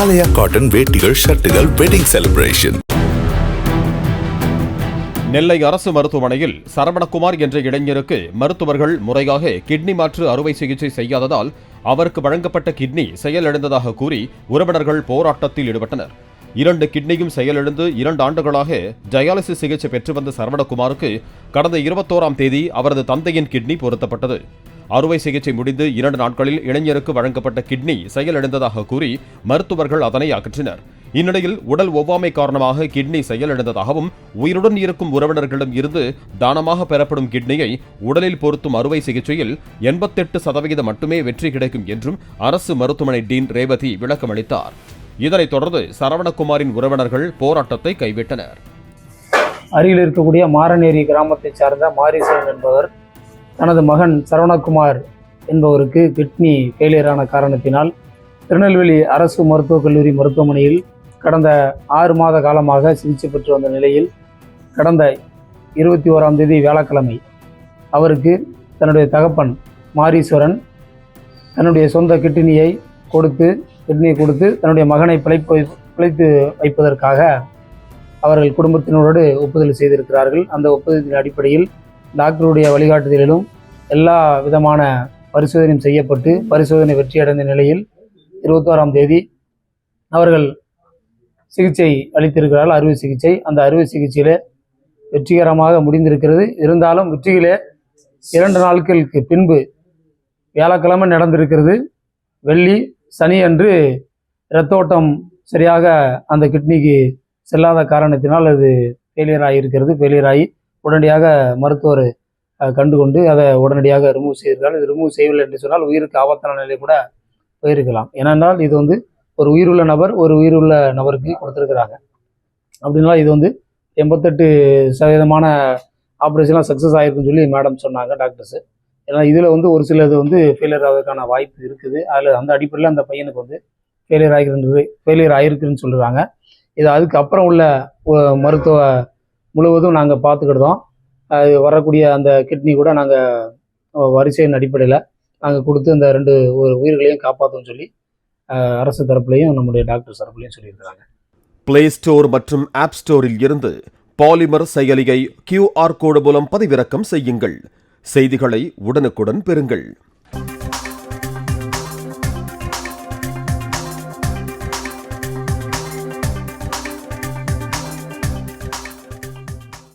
ஆலயா cotton வேட்டிகள் ஷர்ட்டுகள் wedding celebration Nellai அரசு மருத்துவமனையில் சரவணகுமார் என்ற இளைஞருக்கு மருத்துவர்கள் முறையாக கிட்னி மாற்று அறுவை சிகிச்சை செய்யாததால் அவருக்கு வழங்கப்பட்ட கிட்னி செயலிழந்ததாக கூறி உறவினர்கள் போராட்டத்தில் ஈடுபட்டனர். இரண்டு கிட்னியும் செயலிழந்து இரண்டு ஆண்டுகளாக டயாலிசிஸ் சிகிச்சை பெற்று வந்த சரவணகுமாருக்கு கடந்த இருபத்தோராம் தேதி அவரது தந்தையின் கிட்னி பொருத்தப்பட்டது. அறுவை சிகிச்சை முடிந்து இரண்டு நாட்களில் இளைஞருக்கு வழங்கப்பட்ட கிட்னி செயலிழந்ததாக கூறி மருத்துவர்கள் அதனை அகற்றினர். இந்நிலையில் உடல் ஒவ்வாமை காரணமாக கிட்னி செயலிழந்ததாகவும் உயிருடன் இருக்கும் உறவினர்களிடம் இருந்து தானமாக பெறப்படும் கிட்னியை உடலில் பொருத்தும் அறுவை சிகிச்சையில் எண்பத்தெட்டு சதவிகிதம் மட்டுமே வெற்றி கிடைக்கும் என்றும் அரசு மருத்துவமனை டீன் ரேவதி விளக்கமளித்தார். இதனைத் தொடர்ந்து சரவணகுமாரின் உறவினர்கள் போராட்டத்தை கைவிட்டனர். அருகில் இருக்கக்கூடிய மாரநேரி கிராமத்தைச் சார்ந்த மாரீசன் என்பவர் தனது மகன் சரவணகுமார் என்பவருக்கு கிட்னி ஃபெயிலியரான காரணத்தினால் திருநெல்வேலி அரசு மருத்துவக் கல்லூரி மருத்துவமனையில் கடந்த ஆறு மாத காலமாக சிகிச்சை பெற்று வந்த நிலையில் கடந்த இருபத்தி ஓராம் தேதி வியாழக்கிழமை அவருக்கு தன்னுடைய தகப்பன் மாரீஸ்வரன் தன்னுடைய சொந்த கிட்னியை கொடுத்து கிட்னியை கொடுத்து தன்னுடைய மகனை பிழைப்பு பிழைத்து வைப்பதற்காக அவர்கள் குடும்பத்தினரோடு ஒப்புதல் செய்திருக்கிறார்கள். அந்த ஒப்புதலின் அடிப்படையில் டாக்டருடைய வழிகாட்டுதலிலும் எல்லா விதமான பரிசோதனையும் செய்யப்பட்டு பரிசோதனை வெற்றியடைந்த நிலையில் இருபத்தோராம் தேதி அவர்கள் சிகிச்சை அளித்திருக்கிறார்கள். அறுவை சிகிச்சை. அந்த அறுவை சிகிச்சையிலே வெற்றிகரமாக முடிந்திருக்கிறது. இருந்தாலும் வெற்றியிலே இரண்டு நாட்களுக்கு பின்பு வியாழக்கிழமை நடந்திருக்கிறது. வெள்ளி சனி அன்று இரத்தோட்டம் சரியாக அந்த கிட்னிக்கு செல்லாத காரணத்தினால் அது ஃபெயிலியர் ஆகியிருக்கிறது ஃபெயிலியர் ஆகி உடனடியாக மருத்துவர் கண்டுகொண்டு அதை உடனடியாக ரிமூவ் செய்திருக்காங்க இது ரிமூவ் செய்யவில்லை என்று சொன்னால் உயிருக்கு ஆபத்தான நிலை கூட போயிருக்கலாம். ஏனென்றால் இது வந்து ஒரு உயிருள்ள நபர் ஒரு உயிருள்ள நபருக்கு கொடுத்துருக்குறாங்க. அப்படின்னா இது வந்து எண்பத்தெட்டு சதவீதமான ஆப்ரேஷன்லாம் சக்ஸஸ் ஆகிருக்குன்னு சொல்லி மேடம் சொன்னாங்க டாக்டர்ஸு ஏன்னா இதில் வந்து ஒரு சிலது வந்து ஃபெயிலியர் ஆகிறதுக்கான வாய்ப்பு இருக்குது. அதில் அந்த அடிப்படையில் அந்த பையனுக்கு வந்து ஃபெயிலியர் ஆகிருந்தது ஃபெயிலியர் ஆகிருக்குன்னு சொல்லுறாங்க இது அதுக்கப்புறம் உள்ள மருத்துவ முழுவதும் நாங்கள் பார்த்துக்கிட்டோம். வரக்கூடிய அந்த கிட்னி கூட நாங்கள் வரிசையின் அடிப்படையில் நாங்கள் கொடுத்து அந்த ரெண்டு ஒரு உயிர்களையும் காப்பாற்றோம்னு சொல்லி அரசு தரப்புலையும் நம்முடைய டாக்டர் தரப்புலையும் சொல்லியிருக்கிறாங்க. பிளே ஸ்டோர் மற்றும் ஆப் ஸ்டோரில் இருந்து பாலிமர் செயலியை கியூஆர் கோடு மூலம் பதிவிறக்கம் செய்யுங்கள். செய்திகளை உடனுக்குடன் பெறுங்கள்.